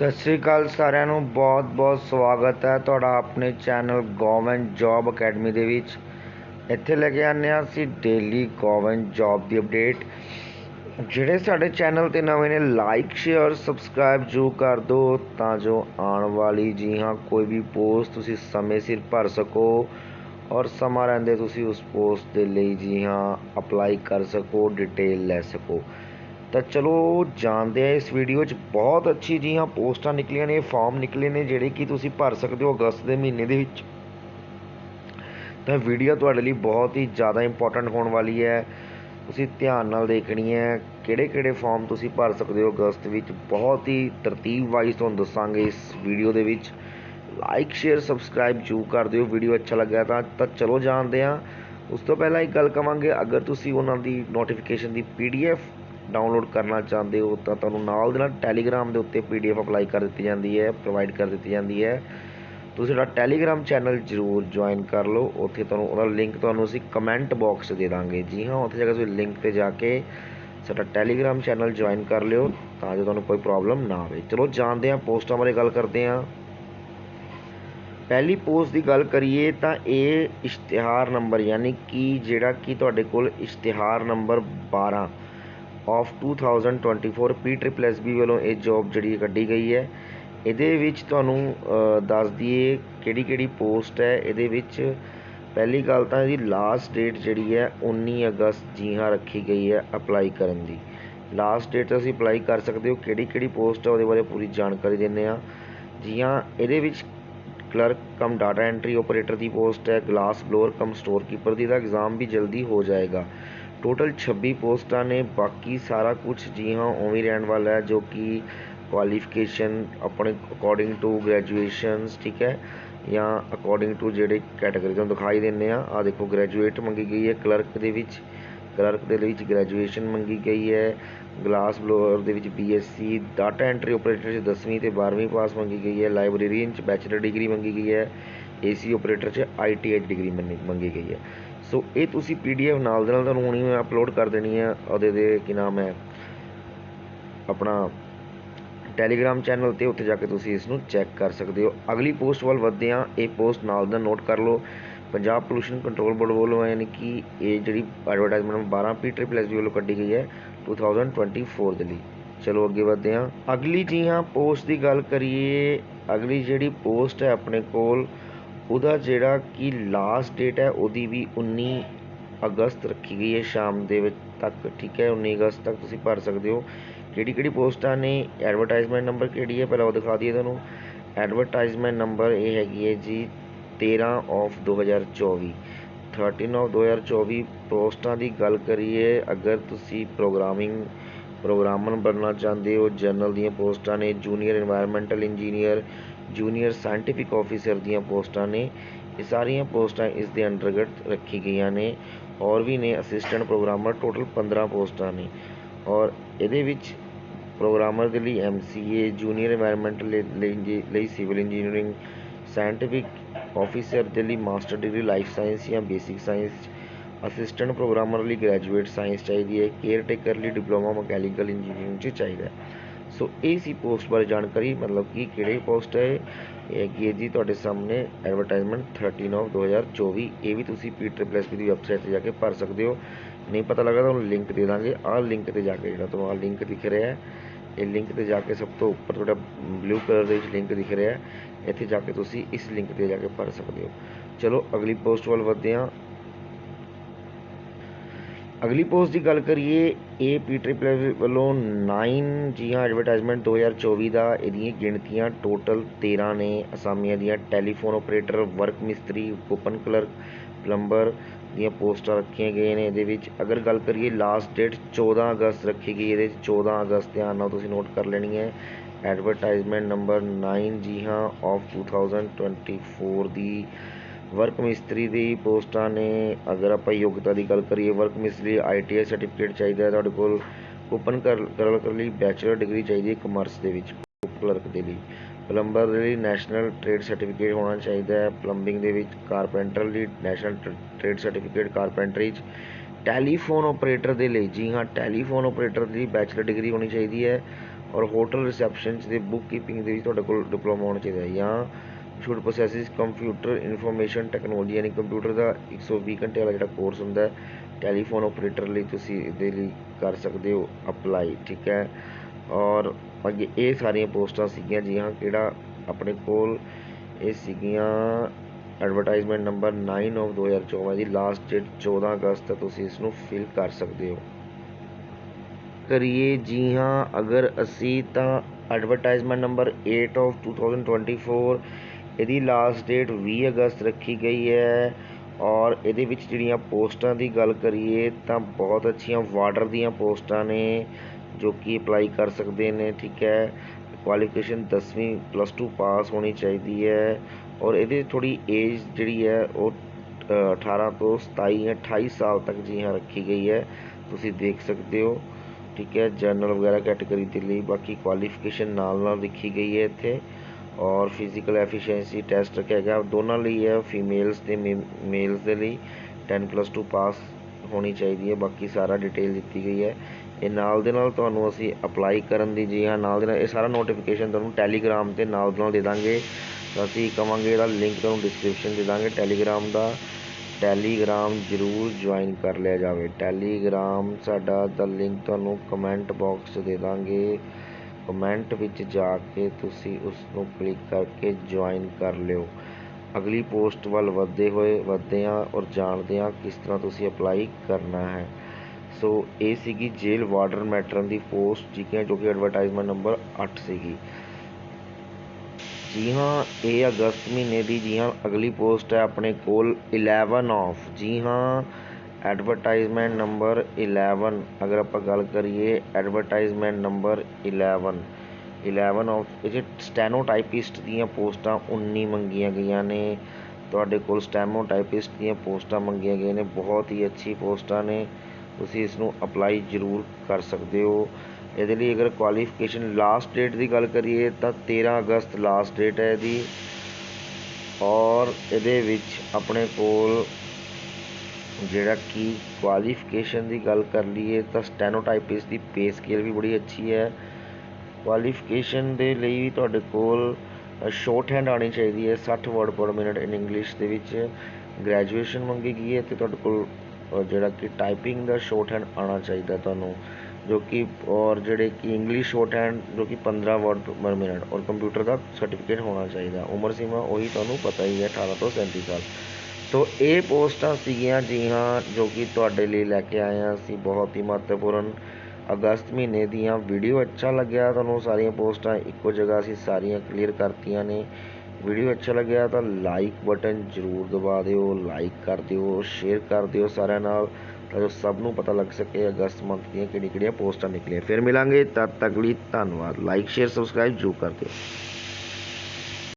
ਸਤਿ ਸ੍ਰੀ ਅਕਾਲ ਸਾਰਿਆਂ ਨੂੰ ਬਹੁਤ-ਬਹੁਤ ਸਵਾਗਤ ਹੈ ਤੁਹਾਡਾ ਆਪਣੇ ਚੈਨਲ ਗਵਰਨਮੈਂਟ ਜੌਬ ਅਕੈਡਮੀ ਦੇ ਵਿੱਚ। ਇੱਥੇ ਲੈ ਕੇ ਆਉਂਦੇ ਹਾਂ ਅਸੀਂ ਡੇਲੀ ਗਵਰਨਮੈਂਟ ਜੌਬ ਦੀ ਅਪਡੇਟ ਜਿਹੜੇ ਸਾਡੇ ਚੈਨਲ ਤੇ ਨਵੇਂ ਨੇ ਲਾਈਕ ਸ਼ੇਅਰ ਸਬਸਕ੍ਰਾਈਬ ਜੋ ਕਰ ਦਿਓ, ਤਾਂ ਜੋ ਆਉਣ ਵਾਲੀ ਜੀ ਹਾਂ ਕੋਈ ਵੀ ਪੋਸਟ ਤੁਸੀਂ ਸਮੇਂ ਸਿਰ ਭਰ ਸਕੋ ਔਰ ਸਮਾਂ ਰਹਿੰਦੇ ਤੁਸੀਂ ਉਸ ਪੋਸਟ ਦੇ ਲਈ ਜੀ ਹਾਂ ਅਪਲਾਈ ਕਰ ਸਕੋ ਡਿਟੇਲ ਲੈ ਸਕੋ। ਤਾਂ ਚਲੋ ਜਾਣਦੇ ਆ, ਇਸ ਵੀਡੀਓ 'ਚ ਬਹੁਤ ਅੱਛੀ ਜੀ ਹਾਂ ਪੋਸਟਾਂ ਨਿਕਲੀਆਂ ਨੇ ਫਾਰਮ ਨਿਕਲੇ ਨੇ ਜਿਹੜੇ ਕਿ ਤੁਸੀਂ ਭਰ ਸਕਦੇ ਹੋ ਅਗਸਤ ਦੇ ਮਹੀਨੇ ਦੇ ਵਿੱਚ। ਤਾਂ ਵੀਡੀਓ ਤੁਹਾਡੇ ਲਈ ਬਹੁਤ ਹੀ ਜ਼ਿਆਦਾ ਇੰਪੋਰਟੈਂਟ ਹੋਣ ਵਾਲੀ ਹੈ। ਤੁਸੀਂ ਧਿਆਨ ਨਾਲ ਦੇਖਣੀ ਹੈ ਕਿਹੜੇ ਕਿਹੜੇ ਫਾਰਮ ਤੁਸੀਂ ਭਰ ਸਕਦੇ ਹੋ ਅਗਸਤ ਵਿੱਚ। ਬਹੁਤ ਹੀ ਤਰਤੀਬ ਵਾਈਜ਼ ਤੁਹਾਨੂੰ ਦੱਸਾਂਗੇ ਇਸ ਵੀਡੀਓ ਦੇ ਵਿੱਚ। ਲਾਈਕ ਸ਼ੇਅਰ ਸਬਸਕ੍ਰਾਈਬ ਜੂ ਕਰ ਦਿਓ ਵੀਡੀਓ ਅੱਛਾ ਲੱਗਿਆ ਤਾਂ ਤਾਂ ਚਲੋ ਜਾਣਦੇ ਹਾਂ। ਉਸ ਤੋਂ ਪਹਿਲਾਂ ਇੱਕ ਗੱਲ ਕਵਾਂਗੇ, ਅਗਰ ਤੁਸੀਂ ਉਹਨਾਂ ਦੀ ਨੋਟੀਫਿਕੇਸ਼ਨ ਦੀ ਪੀਡੀਐਫ ਡਾਊਨਲੋਡ ਕਰਨਾ ਚਾਹੁੰਦੇ ਹੋ ਤਾਂ ਤੁਹਾਨੂੰ ਨਾਲ ਦੇ ਨਾਲ ਟੈਲੀਗ੍ਰਾਮ ਦੇ ਉੱਤੇ ਪੀਡੀਐਫ ਅਪਲਾਈ ਕਰ ਦਿੱਤੀ ਜਾਂਦੀ ਹੈ ਪ੍ਰੋਵਾਈਡ ਕਰ ਦਿੱਤੀ ਜਾਂਦੀ ਹੈ। ਤੁਸੀਂ ਸਾਡਾ ਟੈਲੀਗ੍ਰਾਮ ਚੈਨਲ ਜ਼ਰੂਰ ਜੁਆਇਨ ਕਰ ਲਓ। ਉੱਥੇ ਤੁਹਾਨੂੰ ਉਹਦਾ ਲਿੰਕ ਤੁਹਾਨੂੰ ਅਸੀਂ ਕਮੈਂਟ ਬਾਕਸ ਦੇ ਦਾਂਗੇ। ਜੀ ਹਾਂ, ਉੱਥੇ ਜਾ ਕੇ ਤੁਸੀਂ ਲਿੰਕ ਤੇ ਜਾ ਕੇ ਸਾਡਾ ਟੈਲੀਗ੍ਰਾਮ ਚੈਨਲ ਜੁਆਇਨ ਕਰ ਲਿਓ ਤਾਂ ਜੋ ਤੁਹਾਨੂੰ ਕੋਈ ਪ੍ਰੋਬਲਮ ਨਾ ਆਵੇ। ਚਲੋ, ਜਾਣਦੇ ਹਾਂ, ਪੋਸਟਾਂ ਬਾਰੇ ਗੱਲ ਕਰਦੇ ਹਾਂ। ਪਹਿਲੀ ਪੋਸਟ ਦੀ ਗੱਲ ਕਰੀਏ ਤਾਂ ਇਹ ਇਸ਼ਤਿਹਾਰ ਨੰਬਰ ਯਾਨੀ ਕਿ ਜਿਹੜਾ ਕਿ ਤੁਹਾਡੇ ਕੋਲ ਇਸ਼ਤਿਹਾਰ number 12 of 2024 P triple S B ਵੱਲੋਂ ਇਹ ਜੌਬ ਜਿਹੜੀ ਕੱਢੀ ਗਈ ਹੈ। ਇਹਦੇ ਵਿੱਚ ਤੁਹਾਨੂੰ ਅ, ਦੱਸ ਦਈਏ ਕਿਹੜੀ ਕਿਹੜੀ ਪੋਸਟ ਹੈ। ਇਹਦੇ ਵਿੱਚ ਪਹਿਲੀ ਗੱਲ ਤਾਂ ਇਹਦੀ ਲਾਸਟ ਡੇਟ ਜਿਹੜੀ ਹੈ 19 ਅਗਸਤ ਜੀ ਹਾਂ ਰੱਖੀ ਗਈ ਹੈ ਅਪਲਾਈ ਕਰਨ ਦੀ। ਲਾਸਟ ਡੇਟ ਤੁਸੀਂ ਅਪਲਾਈ ਕਰ ਸਕਦੇ ਹੋ। ਕਿਹੜੀ ਕਿਹੜੀ ਪੋਸਟ ਹੈ ਉਹਦੇ ਬਾਰੇ ਪੂਰੀ ਜਾਣਕਾਰੀ ਦਿੰਦੇ ਆ ਜੀ ਹਾਂ ਇਹਦੇ ਵਿੱਚ clerk cum data entry operator ਦੀ ਪੋਸਟ ਹੈ glass blower cum store keeper ਦੀ ਦਾ ਐਗਜ਼ਾਮ ਵੀ ਜਲਦੀ ਹੋ ਜਾਏਗਾ। ਟੋਟਲ 26 ਪੋਸਟਾਂ ਨੇ, ਬਾਕੀ ਸਾਰਾ ਕੁਝ ਜੀ ਹਾਂ ਉਵੇਂ ਰਹਿਣ ਵਾਲਾ ਹੈ, ਜੋ ਕਿ ਕੁਆਲੀਫਿਕੇਸ਼ਨ ਆਪਣੇ ਅਕੋਰਡਿੰਗ ਟੂ ਗ੍ਰੈਜੂਏਸ਼ਨਸ ਠੀਕ ਹੈ, ਜਾਂ ਅਕੋਰਡਿੰਗ ਟੂ ਜਿਹੜੇ ਕੈਟਾਗਰੀ ਤੁਹਾਨੂੰ ਦਿਖਾਈ ਦਿੰਦੇ ਆ ਆ ਦੇਖੋ ਗ੍ਰੈਜੂਏਟ ਮੰਗੀ ਗਈ ਹੈ ਕਲਰਕ ਦੇ ਵਿੱਚ ਕਲਰਕ ਦੇ ਵਿੱਚ ਗ੍ਰੈਜੂਏਸ਼ਨ ਮੰਗੀ ਗਈ ਹੈ ਗਲਾਸ ਬਲੋਅਰ ਦੇ ਵਿੱਚ ਬੀਐਸਸੀ ਡਾਟਾ ਐਂਟਰੀ ਆਪਰੇਟਰ 'ਚ 10ਵੀਂ ਤੇ 12ਵੀਂ ਪਾਸ ਮੰਗੀ ਗਈ ਹੈ ਲਾਇਬ੍ਰੇਰੀਅਨ 'ਚ ਬੈਚਲਰ ਡਿਗਰੀ ਮੰਗੀ ਗਈ ਹੈ ਏਸੀ ਆਪਰੇਟਰ 'ਚ ਆਈਟੀਆਈ ਡਿਗਰੀ ਮੰਗੀ ਗਈ ਹੈ। ਸੋ ਇਹ ਤੁਸੀਂ ਪੀਡੀਐਫ ਨਾਲ ਦੇ ਨਾਲ ਤੁਹਾਨੂੰ ਹੁਣੀ ਮੈਂ ਅਪਲੋਡ ਕਰ ਦੇਣੀ ਹੈ ਉਹਦੇ ਦੇ ਕੀ ਨਾਮ ਹੈ, ਆਪਣਾ ਟੈਲੀਗ੍ਰਾਮ ਚੈਨਲ ਤੇ ਉੱਥੇ ਜਾ ਕੇ ਤੁਸੀਂ ਇਸ ਨੂੰ ਚੈੱਕ ਕਰ ਸਕਦੇ ਹੋ। ਅਗਲੀ ਪੋਸਟ ਵੱਲ ਵਧਦੇ ਹਾਂ, ਇਹ ਪੋਸਟ ਨਾਲ ਦਾ ਨੋਟ ਕਰ ਲਓ। ਪੰਜਾਬ ਪੋਲੂਸ਼ਨ ਕੰਟਰੋਲ ਬੋਰਡ ਵੱਲੋਂ ਯਾਨੀ ਕਿ ਇਹ ਜਿਹੜੀ ਐਡਵਰਟਾਈਜ਼ਮੈਂਟ 12 ਪੀ ਟ੍ਰਿਪਲ ਐਸ ਵੱਲੋਂ ਕੱਢੀ ਗਈ ਹੈ 2024 ਦੇ ਲਈ। ਚਲੋ ਅੱਗੇ ਵਧਦੇ ਹਾਂ। ਅਗਲੀ ਜੀ ਹਾਂ ਪੋਸਟ ਦੀ ਗੱਲ ਕਰੀਏ, ਅਗਲੀ ਜਿਹੜੀ ਪੋਸਟ ਹੈ ਆਪਣੇ ਕੋਲ ਉਹਦਾ ਜਿਹੜਾ ਕਿ ਲਾਸਟ ਡੇਟ ਹੈ, ਉਹਦੀ ਵੀ ਉੱਨੀ ਅਗਸਤ ਰੱਖੀ ਗਈ ਹੈ ਸ਼ਾਮ ਦੇ ਵਿੱਚ ਤੱਕ, ਠੀਕ ਹੈ? ਉੱਨੀ ਅਗਸਤ ਤੱਕ ਤੁਸੀਂ ਭਰ ਸਕਦੇ ਹੋ। ਕਿਹੜੀ ਕਿਹੜੀ ਪੋਸਟਾਂ ਨੇ? ਐਡਵਰਟਾਈਜ਼ਮੈਂਟ ਨੰਬਰ ਕਿਹੜੀ ਹੈ? ਪਹਿਲਾਂ ਉਹ ਦਿਖਾ ਦਈਏ ਤੁਹਾਨੂੰ। ਐਡਵਰਟਾਈਜ਼ਮੈਂਟ ਨੰਬਰ ਇਹ ਹੈਗੀ ਹੈ ਜੀ 13 ਆਫ 2024 13 ਆਫ 2024 ਪੋਸਟਾਂ ਦੀ ਗੱਲ ਕਰੀਏ, ਅਗਰ ਤੁਸੀਂ ਪ੍ਰੋਗਰਾਮਿੰਗ ਪ੍ਰੋਗਰਾਮਰ ਬਣਨਾ ਚਾਹੁੰਦੇ ਹੋ ਜਨਰਲ ਦੀਆਂ ਪੋਸਟਾਂ ਨੇ junior environmental engineer junior scientific officer ਦੀਆਂ ਪੋਸਟਾਂ ਨੇ। ਇਹ ਸਾਰੀਆਂ ਪੋਸਟਾਂ ਇਸ ਦੇ ਅੰਡਰਗਤ ਰੱਖੀ ਗਈਆਂ ਨੇ ਹੋਰ ਵੀ ਨੇ ਅਸਿਸਟੈਂਟ ਪ੍ਰੋਗਰਾਮਰ, ਟੋਟਲ ਪੰਦਰਾਂ ਪੋਸਟਾਂ ਨੇ। ਔਰ ਇਹਦੇ ਵਿੱਚ ਪ੍ਰੋਗਰਾਮਰ ਦੇ ਲਈ M C A, junior environmental ਲਈ ਲਈ ਸਿਵਲ ਇੰਜੀਨੀਅਰਿੰਗ, ਸਾਇੰਟਿਫਿਕ ਆਫਿਸਰ ਦੇ ਲਈ ਮਾਸਟਰ ਡਿਗਰੀ ਲਾਈਫ ਸਾਇੰਸ ਜਾਂ ਬੇਸਿਕ ਸਾਇੰਸ, ਅਸਿਸਟੈਂਟ ਪ੍ਰੋਗਰਾਮਰ ਲਈ ਗ੍ਰੈਜੂਏਟ ਸਾਇੰਸ ਚਾਹੀਦੀ ਹੈ ਕੇਅਰ ਟੇਕਰ ਲਈ ਡਿਪਲੋਮਾ ਮਕੈਨੀਕਲ ਇੰਜੀਨੀਅਰਿੰਗ 'ਚ ਚਾਹੀਦਾ ਸੋ ਇਹ ਸੀ ਪੋਸਟ ਬਾਰੇ ਜਾਣਕਾਰੀ, ਮਤਲਬ ਕਿ ਕਿਹੜੀ ਪੋਸਟ ਹੈ? ਇਹ ਹੈਗੀ ਹੈ ਜੀ ਤੁਹਾਡੇ ਸਾਹਮਣੇ ਐਡਵਰਟਾਈਜ਼ਮੈਂਟ 13 ਆਫ 2024 ਇਹ ਵੀ ਤੁਸੀਂ ਪੀ ਟ੍ਰਿਪਲ ਐਸ ਦੀ ਵੈਬਸਾਈਟ ਤੇ ਜਾ ਕੇ ਭਰ ਸਕਦੇ ਹੋ। ਨਹੀਂ ਪਤਾ ਲੱਗਾ ਤੁਹਾਨੂੰ ਲਿੰਕ ਦੇ ਦਾਂਗੇ। ਆਹ ਲਿੰਕ ਤੇ ਜਾ ਕੇ ਜਿਹੜਾ ਤੁਹਾਨੂੰ ਆਹ ਲਿੰਕ ਦਿਖ ਰਿਹਾ ਹੈ, ਇਹ ਲਿੰਕ ਤੇ ਜਾ ਕੇ ਸਭ ਤੋਂ ਉੱਪਰ ਤੁਹਾਡਾ ਬਲੂ ਕਲਰ ਦੇ ਵਿੱਚ ਲਿੰਕ ਦਿਖ ਰਿਹਾ ਹੈ। ਇੱਥੇ ਜਾ ਕੇ ਤੁਸੀਂ ਇਸ ਲਿੰਕ ਤੇ ਜਾ ਕੇ ਭਰ ਸਕਦੇ ਹੋ। ਚਲੋ ਅਗਲੀ ਪੋਸਟ ਵੱਲ ਵਧਦੇ ਹਾਂ। ਅਗਲੀ ਪੋਸਟ ਦੀ ਗੱਲ ਕਰੀਏ ਇਹ ਪੀ ਟ੍ਰਿਪਲ ਵੱਲੋਂ 9 ਜੀ ਹਾਂ ਐਡਵਰਟਾਈਜ਼ਮੈਂਟ 2024 ਦਾ, ਇਹਦੀਆਂ ਗਿਣਤੀਆਂ ਟੋਟਲ 13 ਨੇ। ਅਸਾਮੀਆਂ ਦੀਆਂ ਟੈਲੀਫੋਨ ਆਪਰੇਟਰ ਵਰਕ ਮਿਸਤਰੀ ਓਪਨ ਕਲਰਕ ਪਲੰਬਰ ਦੀਆਂ ਪੋਸਟਾਂ ਰੱਖੀਆਂ ਗਈਆਂ ਨੇ। ਇਹਦੇ ਵਿੱਚ ਅਗਰ ਗੱਲ ਕਰੀਏ ਲਾਸਟ ਡੇਟ 14 ਅਗਸਤ ਰੱਖੀ ਗਈ, ਇਹਦੇ 'ਚ 14 ਅਗਸਤ ਧਿਆਨ ਨਾਲ ਤੁਸੀਂ ਨੋਟ ਕਰ ਲੈਣੀ ਹੈ। ਐਡਵਰਟਾਈਜ਼ਮੈਂਟ ਨੰਬਰ 9 ਜੀ ਹਾਂ ਆਫ 2024 ਦੀ ਵਰਕ ਮਿਸਤਰੀ ਦੀ ਪੋਸਟਾਂ ਨੇ, ਅਗਰ ਆਪਾਂ ਯੋਗਤਾ ਦੀ ਗੱਲ ਕਰੀਏ, ਵਰਕ ਮਿਸਤਰੀ ਆਈ ਟੀ ਆਈ ਸਰਟੀਫਿਕੇਟ ਚਾਹੀਦਾ ਤੁਹਾਡੇ ਕੋਲ ਓਪਨ ਕਰ ਕਲਰ ਲਈ ਬੈਚਲਰ ਡਿਗਰੀ ਚਾਹੀਦੀ ਹੈ ਕਮਰਸ ਦੇ ਵਿੱਚ ਕਲਰਕ ਦੇ ਲਈ। ਪਲੰਬਰ ਦੇ ਲਈ ਨੈਸ਼ਨਲ ਟ੍ਰੇਡ ਸਰਟੀਫਿਕੇਟ ਹੋਣਾ ਚਾਹੀਦਾ ਹੈ ਪਲੰਬਿੰਗ ਦੇ ਵਿੱਚ ਕਾਰਪੈਂਟਰ ਲਈ ਨੈਸ਼ਨਲ ਟ੍ਰੇਡ ਸਰਟੀਫਿਕੇਟ ਕਾਰਪੈਂਟਰੀ 'ਚ। ਟੈਲੀਫੋਨ ਆਪਰੇਟਰ ਦੇ ਲਈ, ਜੀ ਹਾਂ ਟੈਲੀਫੋਨ ਆਪਰੇਟਰ ਦੀ ਬੈਚਲਰ ਡਿਗਰੀ ਹੋਣੀ ਚਾਹੀਦੀ ਹੈ। ਔਰ ਹੋਟਲ ਰਿਸੈਪਸ਼ਨ 'ਚ ਤੇ ਬੁੱਕ ਕੀਪਿੰਗ ਦੇ ਵਿੱਚ ਤੁਹਾਡੇ ਕੋਲ ਡਿਪਲੋਮਾ ਹੋਣਾ ਚਾਹੀਦਾ ਜਾਂ ਸ਼ੁੱਡ ਪ੍ਰੋਸੈਸਿਸ ਕੰਪਿਊਟਰ ਇਨਫੋਰਮੇਸ਼ਨ ਟੈਕਨੋਲੋਜੀ ਯਾਨੀ ਕੰਪਿਊਟਰ ਦਾ 120 ਘੰਟੇ ਵਾਲਾ ਜਿਹੜਾ ਕੋਰਸ ਹੁੰਦਾ ਟੈਲੀਫੋਨ ਓਪਰੇਟਰ ਲਈ ਤੁਸੀਂ ਇਹਦੇ ਲਈ ਕਰ ਸਕਦੇ ਹੋ ਅਪਲਾਈ ਠੀਕ ਹੈ? ਔਰ ਅੱਗੇ ਇਹ ਸਾਰੀਆਂ ਪੋਸਟਾਂ ਸੀਗੀਆਂ ਜੀ, ਹਾਂ, ਕਿਹੜਾ? ਆਪਣੇ ਕੋਲ ਇਹ ਸੀਗੀਆਂ ਐਡਵਰਟਾਈਜ਼ਮੈਂਟ ਨੰਬਰ 9 ਆਫ 2024 ਦੀ ਲਾਸਟ ਡੇਟ 14 ਅਗਸਤ ਤੱਕ ਤੁਸੀਂ ਇਸ ਨੂੰ ਫਿਲ ਕਰ ਸਕਦੇ ਹੋ। ਕਰੀਏ ਜੀ, ਹਾਂ, ਅਗਰ ਅਸੀਂ ਤਾਂ ਐਡਵਰਟਾਈਜ਼ਮੈਂਟ ਨੰਬਰ 8 ਆਫ 2024 ਇਹਦੀ ਲਾਸਟ ਡੇਟ ਵੀਹ ਅਗਸਤ ਰੱਖੀ ਗਈ ਹੈ ਔਰ ਇਹਦੇ ਵਿੱਚ ਜਿਹੜੀਆਂ ਪੋਸਟਾਂ ਦੀ ਗੱਲ ਕਰੀਏ ਤਾਂ ਬਹੁਤ ਅੱਛੀਆਂ ਵਾਰਡਰ ਦੀਆਂ ਪੋਸਟਾਂ ਨੇ ਜੋ ਕਿ ਅਪਲਾਈ ਕਰ ਸਕਦੇ ਨੇ ਠੀਕ ਹੈ। ਕੁਆਲੀਫਿਕੇਸ਼ਨ 10ਵੀਂ ਪਲੱਸ ਟੂ ਪਾਸ ਹੋਣੀ ਚਾਹੀਦੀ ਹੈ ਔਰ ਇਹਦੇ ਥੋੜ੍ਹੀ ਏਜ ਜਿਹੜੀ ਹੈ ਉਹ ਅ, 18 ਤੋਂ 27 ਜਾਂ 28 ਸਾਲ ਤੱਕ ਜੀ ਹਾਂ ਰੱਖੀ ਗਈ ਹੈ। ਤੁਸੀਂ ਦੇਖ ਸਕਦੇ ਹੋ ਠੀਕ ਹੈ ਜਨਰਲ ਵਗੈਰਾ ਕੈਟਾਗਰੀ ਦੇ ਲਈ ਬਾਕੀ ਕੁਆਲੀਫਿਕੇਸ਼ਨ ਨਾਲ ਨਾਲ ਲਿਖੀ ਗਈ ਹੈ ਇੱਥੇ। ਔਰ ਫਿਜ਼ੀਕਲ ਐਫੀਸ਼ੀਐਂਸੀ ਟੈਸਟ ਰੱਖਿਆ ਹੈਗਾ ਦੋਨਾਂ ਲਈ ਹੈ ਫੀਮੇਲਸ ਅਤੇ ਮੇ ਮੇਲਸ ਦੇ ਲਈ। 10 ਪਲੱਸ ਟੂ ਪਾਸ ਹੋਣੀ ਚਾਹੀਦੀ ਹੈ। ਬਾਕੀ ਸਾਰਾ ਡਿਟੇਲ ਦਿੱਤੀ ਗਈ ਹੈ। ਇਹ ਨਾਲ ਦੇ ਨਾਲ ਤੁਹਾਨੂੰ ਅਸੀਂ ਅਪਲਾਈ ਕਰਨ ਦੀ ਜੀ ਹਾਂ, ਨਾਲ ਦੇ ਨਾਲ ਇਹ ਸਾਰਾ ਨੋਟੀਫਿਕੇਸ਼ਨ ਤੁਹਾਨੂੰ ਟੈਲੀਗ੍ਰਾਮ ਤੇ ਨਾਲ ਦੇ ਨਾਲ ਦੇ ਦਾਂਗੇ। ਅਸੀਂ ਕਵਾਂਗੇ ਇਹਦਾ ਲਿੰਕ ਤੁਹਾਨੂੰ ਡਿਸਕ੍ਰਿਪਸ਼ਨ ਦੇ ਦਾਂਗੇ। ਟੈਲੀਗ੍ਰਾਮ ਦਾ ਟੈਲੀਗ੍ਰਾਮ ਜਰੂਰ ਜੁਆਇਨ ਕਰ ਲਿਆ ਜਾਵੇ। ਟੈਲੀਗ੍ਰਾਮ ਸਾਡਾ ਦਾ ਲਿੰਕ ਤੁਹਾਨੂੰ ਕਮੈਂਟ ਬਾਕਸ 'ਚ ਦੇ ਦਾਂਗੇ। ਕਮੈਂਟ ਵਿੱਚ ਜਾ ਕੇ ਤੁਸੀਂ ਉਸ ਨੂੰ ਕਲਿੱਕ ਕਰਕੇ ਜੁਆਇਨ ਕਰ ਲਿਓ। ਅਗਲੀ ਪੋਸਟ ਵੱਲ ਵਧਦੇ ਹੋਏ ਵਧਦੇ ਹਾਂ ਔਰ ਜਾਣਦੇ ਹਾਂ ਕਿਸ ਤਰ੍ਹਾਂ ਤੁਸੀਂ ਅਪਲਾਈ ਕਰਨਾ ਹੈ। ਸੋ, ਇਹ ਸੀਗੀ ਜੇਲ੍ਹ ਵਾਰਡਨ ਮੈਟਰਨ ਦੀ ਪੋਸਟ, ਠੀਕ ਹੈ, ਜੋ ਕਿ ਐਡਵਰਟਾਈਜ਼ਮੈਂਟ ਨੰਬਰ 8 ਸੀਗੀ। ਜੀ ਹਾਂ, ਇਹ ਅਗਸਤ ਮਹੀਨੇ ਦੀ, ਜੀ ਹਾਂ, ਅਗਲੀ ਪੋਸਟ ਹੈ ਆਪਣੇ ਕੋਲ 11 ਆਫ ਜੀ ਹਾਂ ਐਡਵਰਟਾਈਜ਼ਮੈਂਟ ਨੰਬਰ 11 ਅਗਰ ਆਪਾਂ ਗੱਲ ਕਰੀਏ ਐਡਵਰਟਾਈਜ਼ਮੈਂਟ ਨੰਬਰ 11 11 ਆਫ ਇਹ 'ਚ ਸਟੈਨੋਟਾਈਪਿਸਟ ਦੀਆਂ ਪੋਸਟਾਂ 19 ਮੰਗੀਆਂ ਗਈਆਂ ਨੇ। ਤੁਹਾਡੇ ਕੋਲ ਸਟੈਨੋਟਾਈਪਿਸਟ ਦੀਆਂ ਪੋਸਟਾਂ ਮੰਗੀਆਂ ਗਈਆਂ ਨੇ। ਬਹੁਤ ਹੀ ਅੱਛੀ ਪੋਸਟਾਂ ਨੇ। ਤੁਸੀਂ ਇਸ ਨੂੰ ਅਪਲਾਈ ਜ਼ਰੂਰ ਕਰ ਸਕਦੇ ਹੋ। ਇਹਦੇ ਲਈ ਅਗਰ ਕੁਆਲੀਫਿਕੇਸ਼ਨ ਲਾਸਟ ਡੇਟ ਦੀ ਗੱਲ ਕਰੀਏ ਤਾਂ 13 ਅਗਸਤ ਲਾਸਟ ਡੇਟ ਹੈ ਇਹਦੀ। ਔਰ ਇਹਦੇ ਵਿੱਚ ਆਪਣੇ ਕੋਲ ਜਿਹੜਾ ਕਿ ਕੁਆਲੀਫਿਕੇਸ਼ਨ ਦੀ ਗੱਲ ਕਰ ਲਈਏ ਤਾਂ ਸਟੈਨੋਟਾਈਪਿਸਟ ਦੀ ਪੇ ਸਕੇਲ ਵੀ ਬੜੀ ਅੱਛੀ ਹੈ। ਕੁਆਲੀਫਿਕੇਸ਼ਨ ਦੇ ਲਈ ਵੀ ਤੁਹਾਡੇ ਕੋਲ ਸ਼ੋਰਟ ਹੈਂਡ ਆਉਣੀ ਚਾਹੀਦੀ ਹੈ, ਸੱਠ ਵਰਡ ਪਰ ਮਿੰਟ ਇਨ ਇੰਗਲਿਸ਼ ਦੇ ਵਿੱਚ। ਗ੍ਰੈਜੂਏਸ਼ਨ ਮੰਗੀ ਗਈ ਹੈ ਅਤੇ ਤੁਹਾਡੇ ਕੋਲ ਜਿਹੜਾ ਕਿ ਟਾਈਪਿੰਗ ਦਾ ਸ਼ੋਰਟ ਹੈਂਡ ਆਉਣਾ ਚਾਹੀਦਾ ਤੁਹਾਨੂੰ, ਜੋ ਕਿ, ਔਰ ਜਿਹੜੇ ਕਿ ਇੰਗਲਿਸ਼ ਸ਼ੋਰਟ ਹੈਂਡ ਜੋ ਕਿ 15 ਵਰਡ ਪਰ ਮਿੰਟ ਔਰ ਕੰਪਿਊਟਰ ਦਾ ਸਰਟੀਫਿਕੇਟ ਹੋਣਾ ਚਾਹੀਦਾ। ਉਮਰ ਸੀਮਾ ਉਹੀ ਤੁਹਾਨੂੰ ਪਤਾ ਹੀ ਹੈ 18 ਤੋਂ 37 ਸਾਲ। ਸੋ ਇਹ ਪੋਸਟਾਂ ਸੀਗੀਆਂ ਜੀ ਹਾਂ ਜੋ ਕਿ ਤੁਹਾਡੇ ਲਈ ਲੈ ਕੇ ਆਏ ਹਾਂ। ਅਸੀਂ ਬਹੁਤ ਹੀ ਮਹੱਤਵਪੂਰਨ ਅਗਸਤ ਮਹੀਨੇ ਦੀਆਂ ਵੀਡੀਓ ਅੱਛਾ ਲੱਗਿਆ ਤੁਹਾਨੂੰ। ਸਾਰੀਆਂ ਪੋਸਟਾਂ ਇੱਕੋ ਜਗ੍ਹਾ ਅਸੀਂ ਸਾਰੀਆਂ ਕਲੀਅਰ ਕਰਤੀਆਂ ਨੇ। ਵੀਡੀਓ ਅੱਛਾ ਲੱਗਿਆ ਤਾਂ ਲਾਈਕ ਬਟਨ ਜ਼ਰੂਰ ਦਬਾ ਦਿਓ ਲਾਈਕ ਕਰ ਦਿਓ ਸ਼ੇਅਰ ਕਰ ਦਿਓ ਸਾਰਿਆਂ ਨਾਲ, ਤਾਂ ਜੋ ਸਭ ਨੂੰ ਪਤਾ ਲੱਗ ਸਕੇ ਅਗਸਤ ਮੰਥ ਦੀਆਂ ਕਿਹੜੀ ਕਿਹੜੀਆਂ ਪੋਸਟਾਂ ਨਿਕਲੀਆਂ। ਫਿਰ ਮਿਲਾਂਗੇ, ਤਦ ਤੱਕ ਲਈ ਧੰਨਵਾਦ। ਲਾਈਕ ਸ਼ੇਅਰ ਸਬਸਕ੍ਰਾਈਬ ਜ਼ਰੂਰ ਕਰ ਦਿਓ।